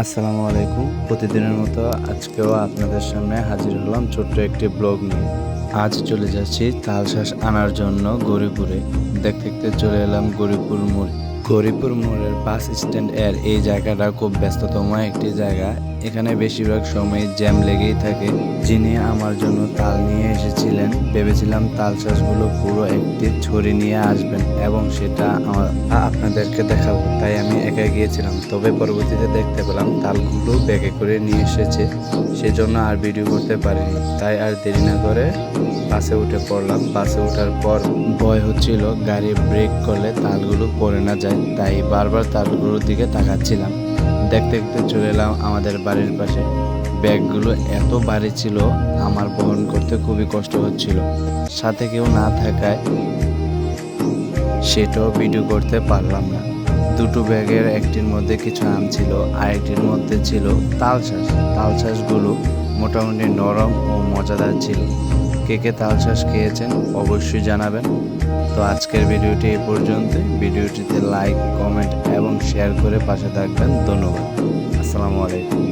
আসসালামু আলাইকুম। প্রতিদিনের মতো আজকেও আপনাদের সামনে হাজির হলাম ছোট্ট একটি ব্লগ নিয়ে। আজ চলে যাচ্ছি তালশাঁস আনার জন্য গরিপুরে দেখতে দেখতে চলে এলাম গরিপুর মোড়। গরিপুর মোড়ের বাস স্ট্যান্ড এর এই জায়গাটা খুব ব্যস্ততম একটি জায়গা। এখানে বেশিরভাগ সময় জ্যাম লেগেই থাকে। যিনি আমার জন্য তাল নিয়ে এসেছিলেন, ভেবেছিলাম তাল চাষগুলো পুরো একটি ছড়ি নিয়ে আসবেন এবং সেটা আমার আপনাদেরকে দেখাবো। তাই আমি একা গিয়েছিলাম, তবে পরবর্তীতে দেখতে পেলাম তালগুলো ব্যাগে করে নিয়ে এসেছে। সেজন্য আর ভিডিও করতে পারিনি। তাই আর দেরি না করে বাসে উঠে পড়লাম। বাসে ওঠার পর ভয় হচ্ছিল, গাড়ি ব্রেক করলে তালগুলো পড়ে না যায়। তাই বারবার তালগুলোর দিকে তাকাচ্ছিলাম। দেখতে দেখতে চলে এলাম আমাদের বাড়ির পাশে। ব্যাগগুলো এত ভারী ছিল, আমার বহন করতে খুবই কষ্ট হচ্ছিল। সাথে কেউ না থাকায় সেটাও ভিডিও করতে পারলাম না। দুটো ব্যাগের একটির মধ্যে কিছু আম ছিল, আরেকটির মধ্যে ছিল তাল শাঁস। তাল শাঁসগুলো মোটামুটি নরম ও মজাদার ছিল। কে কে তাল শাঁস খেয়েছেন অবশ্যই জানাবেন। তো আজকের ভিডিওটি এই পর্যন্ত ভিডিওটিতে লাইক কমেন্ট শেয়ার করে পাশে থাকবেন। ধন্যবাদ। আসসালামু আলাইকুম।